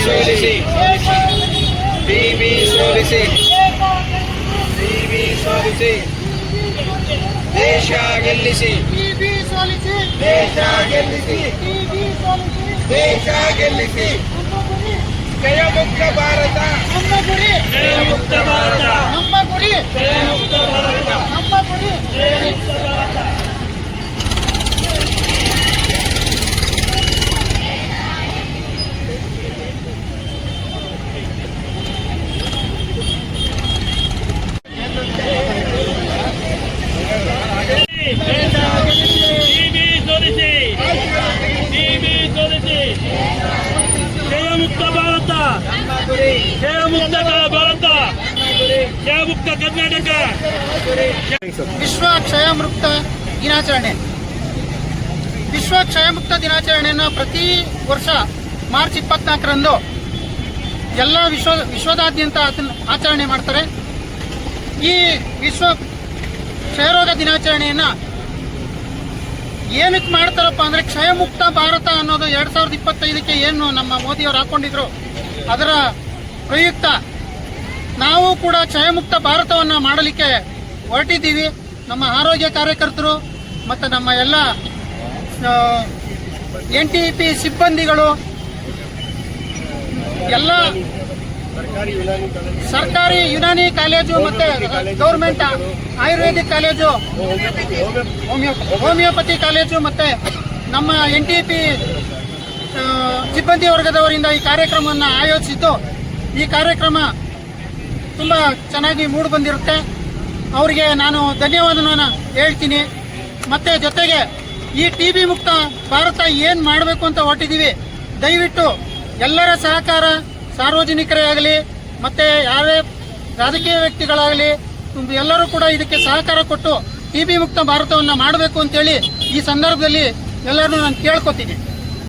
ಸೋಲಿಸಿ ಟಿವಿ ಸೋಲಿಸಿ ಟಿವಿ ಸೋಲಿಸಿ ದೇಶ ಗೆಲ್ಲಿಸಿ ಟಿವಿ ಸೋಲಿಸಿ ದೇಶ ಗೆಲ್ಲಿಸಿ ಟಿವಿ ಸೋಲಿಸಿ ದೇಶ ಗೆಲ್ಲಿಸಿ ನಮ್ಮ ಗುರಿ ಜಯ ಮುಕ್ತ ಭಾರತ ಭಾರತ ನಮ್ಮ ಗುರಿ ಜಯ ಮುಕ್ತ ಭಾರತ. ಜಯ ಮುಕ್ತ ಕರ್ನಾಟಕ. ವಿಶ್ವ ಕ್ಷಯಮುಕ್ತ ದಿನಾಚರಣೆ. ವಿಶ್ವ ಕ್ಷಯಮುಕ್ತ ದಿನಾಚರಣೆಯನ್ನು ಪ್ರತಿ ವರ್ಷ ಮಾರ್ಚ್ ಇಪ್ಪತ್ನಾಲ್ಕರಂದು ಎಲ್ಲ ವಿಶ್ವ, ವಿಶ್ವದಾದ್ಯಂತ ಅದನ್ನು ಆಚರಣೆ ಮಾಡ್ತಾರೆ. ಈ ವಿಶ್ವ ಕ್ಷಯರೋಗ ದಿನಾಚರಣೆಯನ್ನ ಏನಕ್ಕೆ ಮಾಡ್ತಾರಪ್ಪ ಅಂದ್ರೆ ಕ್ಷಯಮುಕ್ತ ಭಾರತ ಅನ್ನೋದು ಎರಡ್ ಸಾವಿರದ ಇಪ್ಪತ್ತೈದಕ್ಕೆ ಏನು ನಮ್ಮ ಮೋದಿಯವರು ಹಾಕೊಂಡಿದ್ರು. ಅದರ ಪ್ರಯುಕ್ತ ನಾವು ಕೂಡ ಕ್ಷಯಮುಕ್ತ ಭಾರತವನ್ನ ಮಾಡಲಿಕ್ಕೆ ಹೊರಟಿದ್ದೀವಿ. ನಮ್ಮ ಆರೋಗ್ಯ ಕಾರ್ಯಕರ್ತರು ಮತ್ತು ನಮ್ಮ ಎಲ್ಲ ಎನ್ ಟಿ ಪಿ ಸಿಬ್ಬಂದಿಗಳು, ಎಲ್ಲ ಸರ್ಕಾರಿ ಯುನಾನಿ ಕಾಲೇಜು ಮತ್ತೆ ಗೌರ್ಮೆಂಟ್ ಆಯುರ್ವೇದಿಕ್ ಕಾಲೇಜು, ಹೋಮಿಯೋ- ಹೋಮಿಯೋಪತಿ ಕಾಲೇಜು ಮತ್ತೆ ನಮ್ಮ ಎನ್ ಟಿ ಪಿ ಸಿಬ್ಬಂದಿ ವರ್ಗದವರಿಂದ ಈ ಕಾರ್ಯಕ್ರಮವನ್ನು ಆಯೋಜಿಸಿದ್ದು, ಈ ಕಾರ್ಯಕ್ರಮ ತುಂಬ ಚೆನ್ನಾಗಿ ಮೂಡಿ ಬಂದಿರುತ್ತೆ. ಅವರಿಗೆ ನಾನು ಧನ್ಯವಾದವನ್ನು ಹೇಳ್ತೀನಿ. ಮತ್ತೆ ಜೊತೆಗೆ ಈ ಟಿ ಬಿ ಮುಕ್ತ ಭಾರತ ಏನು ಮಾಡಬೇಕು ಅಂತ ಹೊರಟಿದ್ದೀವಿ ದಯವಿಟ್ಟು ಎಲ್ಲರ ಸಹಕಾರ ಸಾರ್ವಜನಿಕರೇ ಆಗಲಿ, ಮತ್ತೆ ಯಾರೇ ರಾಜಕೀಯ ವ್ಯಕ್ತಿಗಳಾಗಲಿ ಎಲ್ಲರೂ ಕೂಡ ಇದಕ್ಕೆ ಸಹಕಾರ ಕೊಟ್ಟು ಟಿ ಬಿ ಮುಕ್ತ ಭಾರತವನ್ನು ಮಾಡಬೇಕು ಅಂತೇಳಿ ಈ ಸಂದರ್ಭದಲ್ಲಿ ಎಲ್ಲರನ್ನೂ ನಾನು ಕೇಳ್ಕೊತೀನಿ.